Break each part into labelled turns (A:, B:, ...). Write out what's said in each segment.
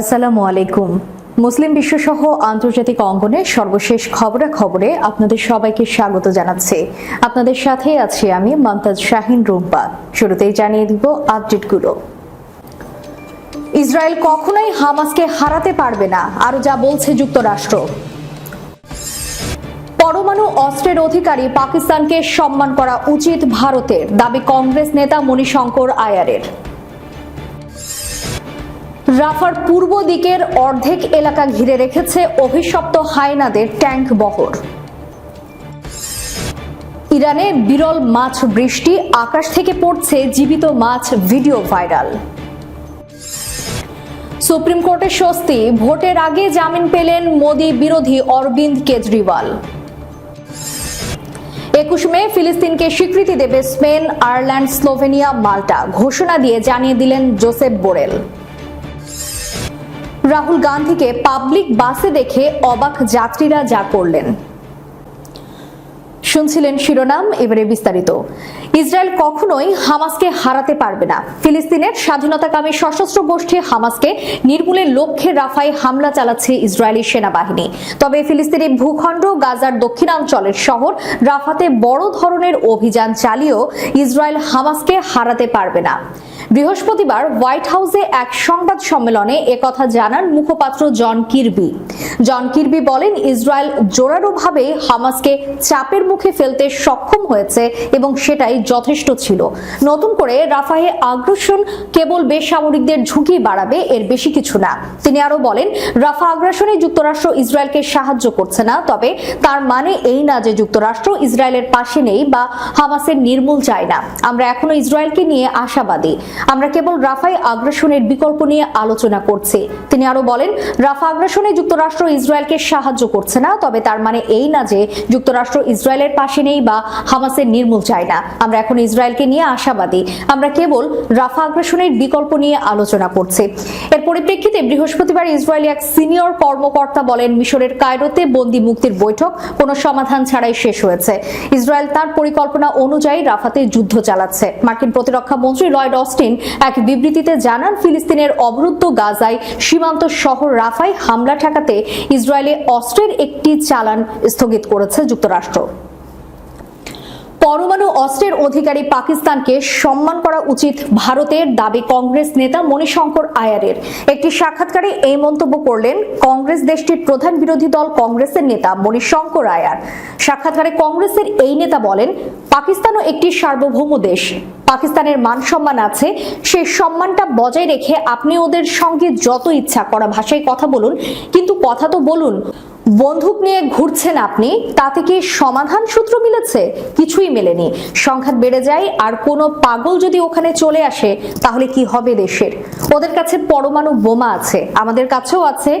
A: আসসালামু আলাইকুম। মুসলিম বিশ্বসহ আন্তর্জাতিক অঙ্গনে সর্বশেষ খবরে খবরে আপনাদের সবাইকে স্বাগত জানাচ্ছি। আপনাদের সাথে আছি আমি মমতাজ শাহিন রুম্পা শুরুতেই জানিয়ে দিব আপডেটগুলো। ইসরায়েল কখনোই হামাসকে হারাতে পারবে না, আরও যা বলছে যুক্তরাষ্ট্র। পরমাণু অস্ত্রের অধিকারী পাকিস্তানকে সম্মান করা উচিত ভারতের, দাবি কংগ্রেস নেতা মণিশঙ্কর আয়ারের। রাফার পূর্ব দিকের অর্ধেক এলাকা ঘিরে রেখেছে অভিশপ্ত হায়নাদের ট্যাঙ্ক বহর। ইরানে বিরল মাছ বৃষ্টি, আকাশ থেকে পড়ছে জীবিত মাছ ভিডিও ভাইরাল। সুপ্রিম কোর্টের স্বস্তি, ভোটের আগে জামিন পেলেন মোদি বিরোধী অরবিন্দ কেজরিওয়াল। একুশ মে ফিলিস্তিনকে স্বীকৃতি দেবে স্পেন, আয়ারল্যান্ড, স্লোভেনিয়া, মাল্টা, ঘোষণা দিয়ে জানিয়ে দিলেন জোসেফ বোরেল। রাহুল গান্ধীকে পাবলিক বাসে দেখে অবাক যাত্রীরা যা করলেন। শুনছিলেন শিরোনাম, এবারে বিস্তারিত। ইসরায়েল কখনোই হামাসকে হারাতে পারবে না। ফিলিস্তিনের স্বাধীনতাকামী সশস্ত্র গোষ্ঠী হামাসকে নির্মূলের লক্ষ্যে রাফায় হামলা চালাচ্ছে ইসরায়েলি সেনাবাহিনী। তবে ফিলিস্তিনি ভূখণ্ড গাজার দক্ষিণাঞ্চলের শহর রাফাতে বড় ধরনের অভিযান চালিয়েও ইসরায়েল হামাসকে হারাতে পারবে না। বৃহস্পতিবার হোয়াইট হাউসে এক সংবাদ সম্মেলনে একথা জানান মুখপাত্র জন কিরবি। জন কিরবি বলেন, ইসরায়েল জোরালোভাবে হামাসকে চাপের মুখে ফেলতে সক্ষম হয়েছে এবং সেটাই যথেষ্ট ছিল। নতুন করে রাফাহে আগ্রাসন কেবল বেসামরিকদের ঝুঁকি বাড়াবে এর বেশি কিছু না। তিনি আরও বলেন, রাফা আগ্রাসনে যুক্তরাষ্ট্র ইসরায়েলকে সাহায্য করছে না, তবে তার মানে এই না যে যুক্তরাষ্ট্র ইসরায়েলের পাশে নেই বা হামাসের নির্মূল চায় না। আমরা এখনও ইসরায়েলকে নিয়ে আশাবাদী। আমরা কেবল রাফাই আগ্রাসনের বিকল্প নিয়ে আলোচনা করছি। তিনি আরও বলেন, রাফা আগ্রাসনে যুক্তরাষ্ট্র ইসরায়েলকে সাহায্য করছে না, তবে তার মানে এই না যে যুক্তরাষ্ট্র ইসরায়েলের পাশে নেই বা হামাসের নির্মূল চায় না। আমরা এখন ইসরায়েলকে নিয়ে আশাবাদী। আমরা কেবল রাফা আগ্রাসনের বিকল্প নিয়ে আলোচনা করছি। এর পরিপ্রেক্ষিতে বৃহস্পতিবার ইসরায়েলি এক সিনিয়র কর্মকর্তা বলেন, মিশরের কায়রোতে বন্দি মুক্তির বৈঠক কোনো সমাধান ছাড়াই শেষ হয়েছে। ইসরায়েল তার পরিকল্পনা অনুযায়ী রাফাতে যুদ্ধ চালাচ্ছে। মার্কিন প্রতিরক্ষা মন্ত্রী লয়েড অস্টিন এক বিবৃতিতে জানান, ফিলিস্তিনের অবরুদ্ধ গাজায় সীমান্ত শহর রাফায় হামলা ঠেকাতে ইসরায়েলে অস্ত্রের একটি চালান স্থগিত করেছে যুক্তরাষ্ট্র। পরমাণু অস্ত্রের অধিকারী পাকিস্তানকে সম্মান করা উচিত ভারতের দাবি কংগ্রেস নেতা মণিশঙ্কর আয়ারের। একটি সাক্ষাৎকারে এই মন্তব্য করলেন কংগ্রেস দেশটির প্রধান বিরোধী দল কংগ্রেসের নেতা মণিশঙ্কর আয়ার। সাক্ষাৎকারে কংগ্রেসের এই নেতা বলেন, পাকিস্তানও একটি সার্বভৌম দেশ। পাকিস্তানের মান সম্মান আছে। সেই সম্মানটা বজায় রেখে আপনি ওদের সঙ্গে যত ইচ্ছা করা ভাষায় কথা বলুন। কিন্তু কথা তো বলুন। বন্দুক নিয়ে ঘুরছেন আপনি, তাতে কি সমাধান সূত্র মিলেছে? কিছুই মেলেনি। সংঘাত বেড়ে যায়, আর কোনো পাগল যদি ওখানে চলে আসে, তাহলে কি হবে দেশের? ওদের কাছে পরমাণু বোমা আছে, আমাদের কাছেও আছে।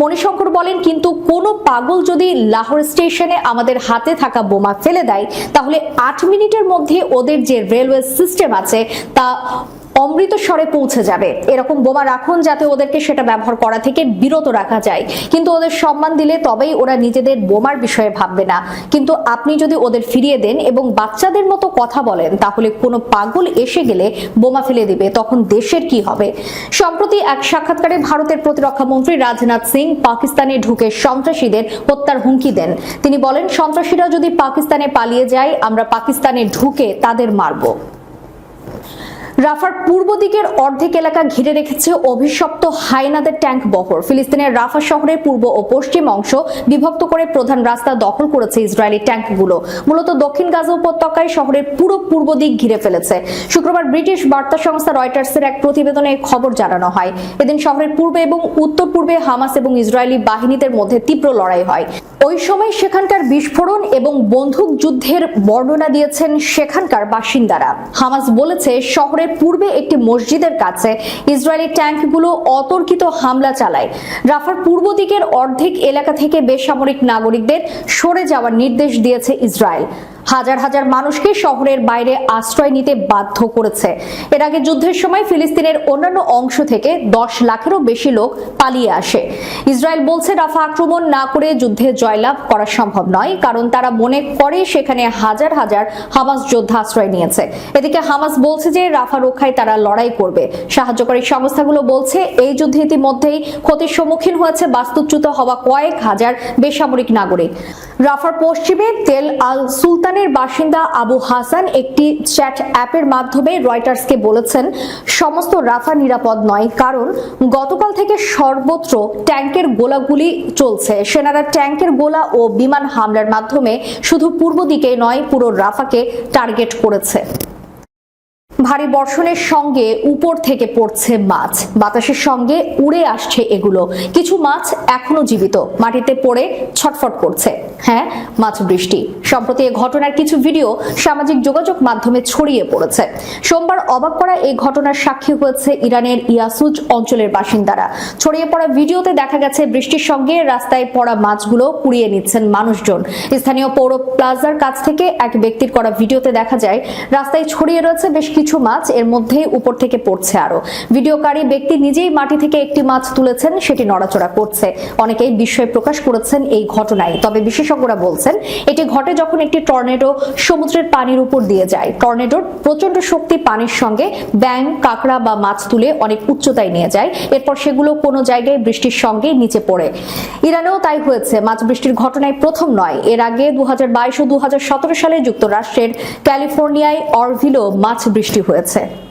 A: মণিশঙ্কর বলেন, কিন্তু কোনো পাগল যদি লাহোর স্টেশনে আমাদের হাতে থাকা বোমা ফেলে দেয়, তাহলে আট মিনিটের মধ্যে ওদের যে রেলওয়ে সিস্টেম আছে, তা অমৃতসরে পৌঁছে যাবে। এরকম বোমা রাখুন যাতে ওদেরকে সেটা ব্যবহার করা থেকে বিরত রাখা যায়। কিন্তু ওদের সম্মান দিলে তবেই ওরা নিজেদের বোমার বিষয়ে ভাববে না। কিন্তু আপনি যদি ওদের ফিরিয়ে দেন এবং বাচ্চাদের মতো কথা বলেন, তাহলে কোনো পাগল এসে গেলে বোমা ফেলে দিবে, তখন দেশের কি হবে? সম্প্রতি এক সাক্ষাৎকারে ভারতের প্রতিরক্ষা মন্ত্রী রাজনাথ সিং পাকিস্তানে ঢুকে সন্ত্রাসীদের হত্যার হুমকি দেন। তিনি বলেন, সন্ত্রাসীরা যদি পাকিস্তানে পালিয়ে যায়, আমরা পাকিস্তানে ঢুকে তাদের মারবো। রাফার পূর্ব দিকের অর্ধেক এলাকা ঘিরে রেখেছে অভিশপ্ত হাইনাদের ট্যাঙ্ক বহর। ফিলিস্তিনের রাফা শহরের পূর্ব ও পশ্চিম অংশ বিভক্ত করে প্রধান রাস্তা দখল করেছে ইসরায়েলি ট্যাঙ্কগুলো। মূলত দক্ষিণ গাজা উপত্যকায় শহরের পুরো পূর্ব দিক ঘিরে ফেলেছে। শুক্রবার ব্রিটিশ বার্তা সংস্থা রয়টার্সের এক প্রতিবেদনে খবর জানানো হয়। এদিন শহরের পূর্বে এবং উত্তর পূর্বে হামাস এবং ইসরায়েলি বাহিনীদের মধ্যে তীব্র লড়াই হয়। ওই সময় সেখানকার বিস্ফোরণ এবং বন্দুক যুদ্ধের বর্ণনা দিয়েছেন সেখানকার বাসিন্দারা। হামাস বলেছে, শহরের পূর্বে একটি মসজিদের কাছে ইসরায়েলি ট্যাঙ্কগুলো অতর্কিত হামলা চালায়। রাফার পূর্ব দিকের অর্ধেক এলাকা থেকে বেসামরিক নাগরিকদের সরে যাওয়ার নির্দেশ দিয়েছে ইসরায়েল। হাজার হাজার মানুষকে শহরের বাইরে আশ্রয় নিতে বাধ্য করেছে। এর আগে যুদ্ধের সময় ফিলিস্তিনের অন্যান্য অংশ থেকে দশ লাখেরও বেশি লোক পালিয়ে আসে। ইসরায়েল বলছে, রাফা আক্রমণ না করে যুদ্ধে জয়লাভ করা সম্ভব নয়, কারণ তারা মনে করে সেখানে হাজার হাজার হামাস যোদ্ধা আশ্রয় নিয়েছে। এদিকে হামাস বলছে যে, রাফা রক্ষায় তারা লড়াই করবে। সাহায্যকারী সংস্থাগুলো বলছে, এই যুদ্ধে ইতিমধ্যেই ক্ষতির সম্মুখীন হয়েছে বাস্তুচ্যুত হওয়া কয়েক হাজার বেসামরিক নাগরিক। রাফার পশ্চিমে তেল আল সুলতানের বাসিন্দা আবু হাসান একটি চ্যাট অ্যাপের মাধ্যমে রয়টার্সকে বলেছেন, সমস্ত রাফা নিরাপদ নয়, কারণ গতকাল থেকে সর্বত্র ট্যাঙ্কের গোলাগুলি চলছে। সেনারা ট্যাঙ্কের গোলা ও বিমান হামলার মাধ্যমে শুধু পূর্ব দিকে নয়, পুরো রাফাকে টার্গেট করেছে। ভারী বর্ষণের সঙ্গে উপর থেকে পড়ছে মাছ। বাতাসের সঙ্গে উড়ে আসছে এগুলো। কিছু মাছ এখনও জীবিত। মাটিতে পড়ে ছটফট করছে। হ্যাঁ মাছ বৃষ্টি। সম্প্রতি এ ঘটনার কিছু ভিডিও সামাজিক যোগাযোগ মাধ্যমে ছড়িয়ে পড়েছে। সোমবার অবাক করা এই ঘটনার সাক্ষী হয়েছে ইরানের ইয়াসুজ অঞ্চলের বাসিন্দারা। ছড়িয়ে পড়া ভিডিওতে দেখা গেছে, বৃষ্টির সঙ্গে রাস্তায় পড়া মাছগুলো কুড়িয়ে নিচ্ছেন মানুষজন। স্থানীয় পৌর প্লাজার কাছ থেকে এক ব্যক্তির করা ভিডিওতে দেখা যায়, রাস্তায় ছড়িয়ে রয়েছে বেশ কিছু মাছ এর মধ্যে উপর থেকে পড়ছে আরও। ভিডিওকারী ব্যক্তি নিজেই মাটি থেকে একটি মাছ তুলেছেন, সেটি নড়াচড়া করছে। অনেকেই বিস্ময় প্রকাশ করেছেন এই ঘটনায়। তবে বিশেষজ্ঞরা বলছেন, এটি ঘটে যখন একটি টর্নেডো সমুদ্রের পানির উপর দিয়ে যায়। টর্নেডোর প্রচণ্ড শক্তি পানির সঙ্গে ব্যাং কাঁকড়া বা মাছ তুলে অনেক উচ্চতায় নিয়ে যায়। এরপর সেগুলো কোনো জায়গায় বৃষ্টির সঙ্গে নিচে পড়ে। ইরানেও তাই হয়েছে। মাছ বৃষ্টির ঘটনায় প্রথম নয়। এর আগে দু হাজার বাইশ ও দু হাজার সতেরো সালে যুক্তরাষ্ট্রের ক্যালিফোর্নিয়ায় অরভিলো মাছ বৃষ্টি হয়েছে।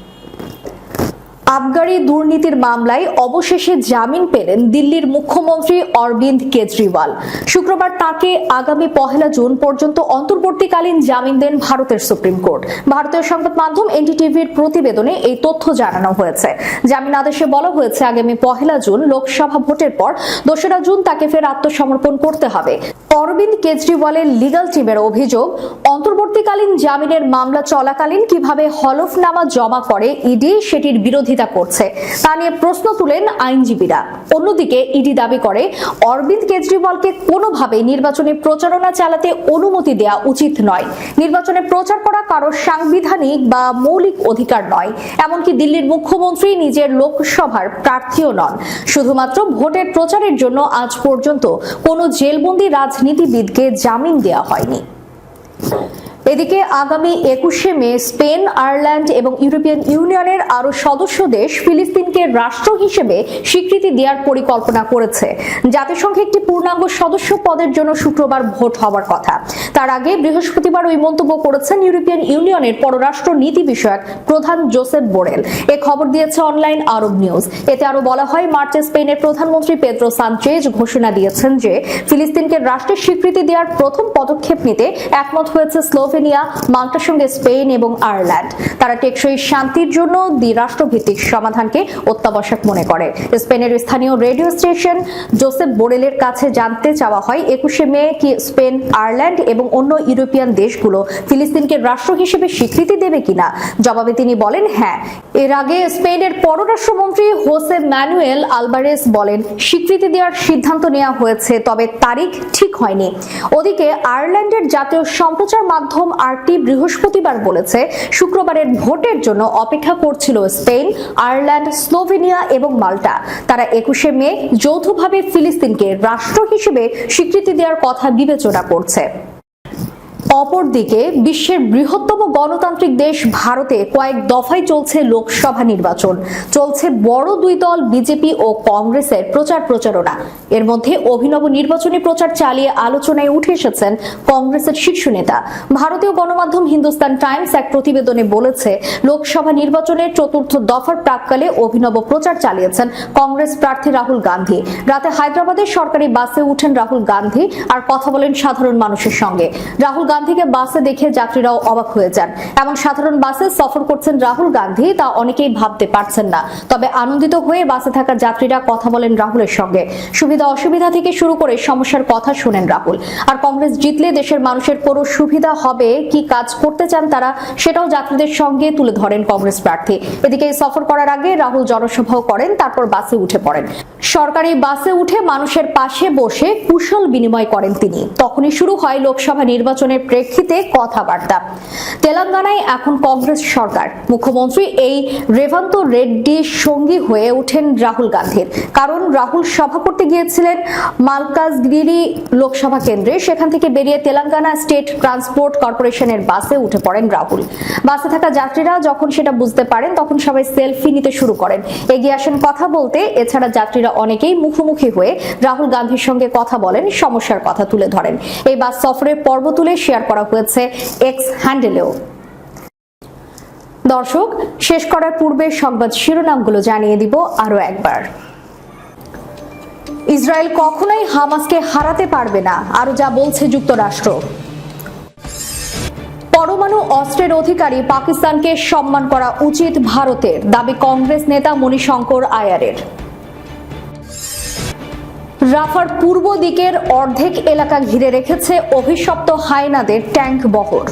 A: আবগারি দুর্নীতির মামলায় অবশেষে জামিন পেলেন দিল্লির মুখ্যমন্ত্রী অরবিন্দ কেজরিওয়াল। শুক্রবার তাকে আগামী পহেলা জুন পর্যন্ত অন্তর্বর্তীকালীন জামিন দেন ভারতের সুপ্রিম কোর্ট। ভারতীয় সংবাদ মাধ্যম এনডিটিভির প্রতিবেদনে এই তথ্য জানানো হয়েছে। জামিন আদেশে বলা হয়েছে, আগামী পহেলা জুন লোকসভা ভোটের পর দোসরা জুন তাকে ফের আত্মসমর্পণ করতে হবে। অরবিন্দ কেজরিওয়ালের লিগাল টিমের অভিযোগ, অন্তর্বর্তীকালীন জামিনের মামলা চলাকালীন কীভাবে হলফনামা জমা করে ইডি, সেটির বিরোধিতা করছে। তা নিয়ে প্রশ্ন তুলেন আইনজীবীরা। অন্যদিকে ইডি দাবি করে, অরবিন্দ কেজরিওয়ালকে কোনোভাবে নির্বাচনে প্রচারণা চালাতে অনুমতি দেওয়া উচিত নয়। নির্বাচনে প্রচার করা কারও সাংবিধানিক বা মৌলিক অধিকার নয়। এমনকি দিল্লির মুখ্যমন্ত্রী নিজের লোকসভার প্রার্থীও নন। শুধুমাত্র ভোটের প্রচারের জন্য আজ পর্যন্ত কোনো জেলবন্দি রাজনীতিবিদকে জামিন দেওয়া হয়নি। এদিকে আগামী একুশে মে স্পেন, আয়ারল্যান্ড এবং ইউরোপিয়ান ইউনিয়নের আরও সদস্য দেশ ফিলিস্তিনকে রাষ্ট্র হিসেবে স্বীকৃতি দেওয়ার পরিকল্পনা করেছে। জাতিসংঘে একটি পূর্ণাঙ্গ সদস্য পদের জন্য শুক্রবার ভোট হওয়ার কথা। তার আগে বৃহস্পতিবার ওই মন্তব্য করেছেন ইউরোপিয়ান ইউনিয়নের পররাষ্ট্র নীতি বিষয়ক প্রধান জোসেফ বোরেল। এ খবর দিয়েছে অনলাইন আরব নিউজ। এতে আরও বলা হয়, মার্চে স্পেনের প্রধানমন্ত্রী পেদ্রো সানচেজ ঘোষণা দিয়েছেন যে, ফিলিস্তিনকে রাষ্ট্রের স্বীকৃতি দেওয়ার প্রথম পদক্ষেপ নিতে একমত হয়েছে স্লোভেনিয়া মাল্টার সঙ্গে স্পেন এবং আয়ারল্যান্ড। তারা টেকসই শান্তির জন্য দ্বিরাষ্ট্রভিত্তিক সমাধানকে অত্যাবশ্যক মনে করে। স্পেনের স্থানীয় রেডিও স্টেশন জোসেফ বোরেলের কাছে জানতে চাওয়া হয়, একুশে মে কি স্পেন, আয়ারল্যান্ড এবং অন্য ইউরোপিয়ান দেশগুলো ফিলিস্তিনকে রাষ্ট্র হিসেবে স্বীকৃতি দেবে কিনা? জবাবে তিনি বলেন হ্যাঁ। এর আগে স্পেনের পররাষ্ট্রমন্ত্রী হোসে ম্যানুয়েল আলবারেস বলেন, স্বীকৃতি দেওয়ার সিদ্ধান্ত নেওয়া হয়েছে, তবে তারিখ ঠিক হয়নি। ওদিকে আয়ারল্যান্ডের জাতীয় সম্প্রচার মাধ্যম আরটি বৃহস্পতিবার বলেছে, শুক্রবারের ভোটের জন্য অপেক্ষা করছিল স্পেন, আয়ারল্যান্ড, স্লোভেনিয়া এবং মাল্টা। তারা একুশে মে যৌথভাবে ফিলিস্তিনকে রাষ্ট্র হিসেবে স্বীকৃতি দেওয়ার কথা বিবেচনা করছে। অপরদিকে বিশ্বের বৃহত্তম গণতান্ত্রিক দেশ ভারতে কয়েক দফায় চলছে লোকসভা নির্বাচন। চলছে বড় দুই দল, বিজেপি ও কংগ্রেসের প্রচার প্রচারণা। এর মধ্যে অভিনব নির্বাচনী প্রচার চালিয়ে আলোচনায় উঠে এসেছেন কংগ্রেসের শীর্ষ নেতা। ভারতীয় গণমাধ্যম হিন্দুস্তান টাইমস এক প্রতিবেদনে বলেছে, লোকসভা নির্বাচনের চতুর্থ দফার প্রাককালে অভিনব প্রচার চালিয়েছেন কংগ্রেস প্রার্থী রাহুল গান্ধী। রাতে হায়দ্রাবাদের সরকারি বাসে উঠেন রাহুল গান্ধী আর কথা বলেন সাধারণ মানুষের সঙ্গে। রাহুল গান্ধীকে বাসে দেখে যাত্রীরাও অবাক হয়ে যান। এমন সাধারণ বাসে সফর করছেন রাহুল গান্ধী, তা অনেকেই ভাবতে পারছেন না। তবে আনন্দিত হয়ে বাসে থাকা যাত্রীরা কথা বলেন রাহুলের সঙ্গে। সুবিধা অসুবিধা থেকে শুরু করে সমস্যার কথা শুনেন রাহুল। আর কংগ্রেস জিতলে দেশের মানুষের কোনো সুবিধা হবে, কি কাজ করতে চান তারা, সেটাও যাত্রীদের সঙ্গে তুলে ধরেন কংগ্রেস প্রার্থী। এদিকে সফর করার আগে রাহুল জনসভাও করেন, তারপর বাসে উঠে পড়েন। সরকারি বাসে উঠে মানুষের পাশে বসে কুশল বিনিময় করেন তিনি। তখনই শুরু হয় লোকসভা নির্বাচনের প্রেক্ষিতে কথাবার্তা। তেলেঙ্গানায় এখন কংগ্রেস সরকার। মুখ্যমন্ত্রী এই রেভান্ত রেড্ডির সঙ্গী হয়ে ওঠেন রাহুল গান্ধীর কারণ রাহুল সভা করতে গিয়েছিলেন মালকাজগিরি লোকসভা কেন্দ্রে। সেখান থেকে বেরিয়ে তেলেঙ্গানা স্টেট ট্রান্সপোর্ট কর্পোরেশনের বাসে উঠে পড়েন রাহুল। বাসে থাকা যাত্রীরা যখন সেটা বুঝতে পারেন, তখন সবাই সেলফি নিতে শুরু করেন। এগিয়ে আসেন কথা বলতে। এছাড়া যাত্রীরা অনেকেই মুখোমুখি হয়ে রাহুল গান্ধীর সঙ্গে কথা বলেন, সমস্যার কথা তুলে ধরেন। এই বাস সফরের পর্ব তুলে শেয়ার করা হয়েছে এক্স হ্যান্ডেলেও দর্শক, শেষ করার পূর্বে সংবাদ শিরোনামগুলো জানিয়ে দিব আরও একবার। ইসরায়েল কখনোই হামাসকে হারাতে পারবে না আরও যা বলছে যুক্তরাষ্ট্র। পরমাণু অস্ত্রের অধিকারী পাকিস্তানকে সম্মান করা উচিত ভারতের, দাবি কংগ্রেস নেতা মণিশঙ্কর আয়ারের। রাফার পূর্ব দিকের অর্ধেক এলাকা ঘিরে রেখেছে অভিশপ্ত হায়নাদের ট্যাঙ্ক বহর।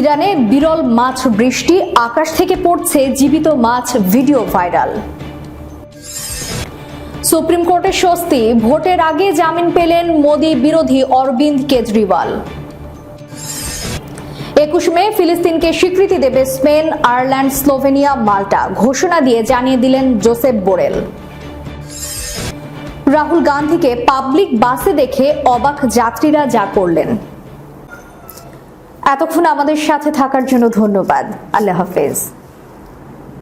A: ইরানে বিরল মাছ বৃষ্টি, আকাশ থেকে পড়ছে জীবিত মাছ ভিডিও ভাইরাল। সুপ্রিম কোর্টের স্বস্তি, ভোটের আগে জামিন পেলেন মোদী বিরোধী অরবিন্দ কেজরিওয়াল। একুশ মে ফিলিস্তিনকে স্বীকৃতি দেবে স্পেন, আয়ারল্যান্ড, স্লোভেনিয়া, মাল্টা, ঘোষণা দিয়ে জানিয়ে দিলেন জোসেফ বোরেল। রাহুল গান্ধীকে পাবলিক বাসে দেখে অবাক যাত্রীরা যা করলেন। এতক্ষণ আমাদের সাথে থাকার জন্য ধন্যবাদ। আল্লাহ হাফেজ।